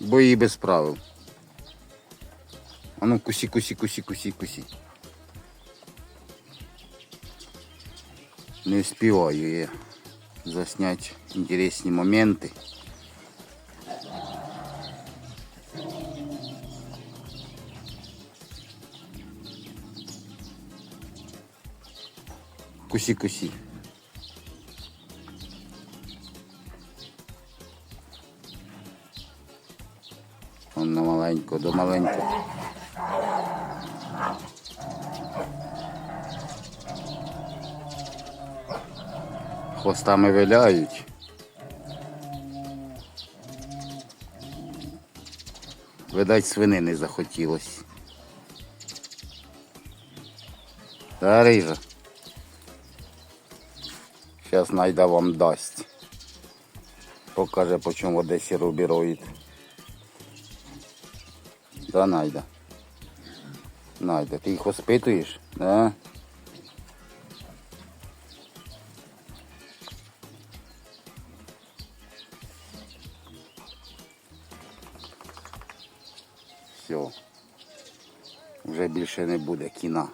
Бої без правил. А ну кусі, кусі, кусі, кусі, кусі. Не успіваю я засняти інтересні моменти. Кусі, Он на маленьку, до маленьку. Хвостами виляють. Видать, свинини захотілось. Та рижа. Зараз найда вам дасть. Покаже, по чому в Одесі. Да, Найда. Найда, ти їх воспитуєш? Да? Все. Вже більше не буде кіна.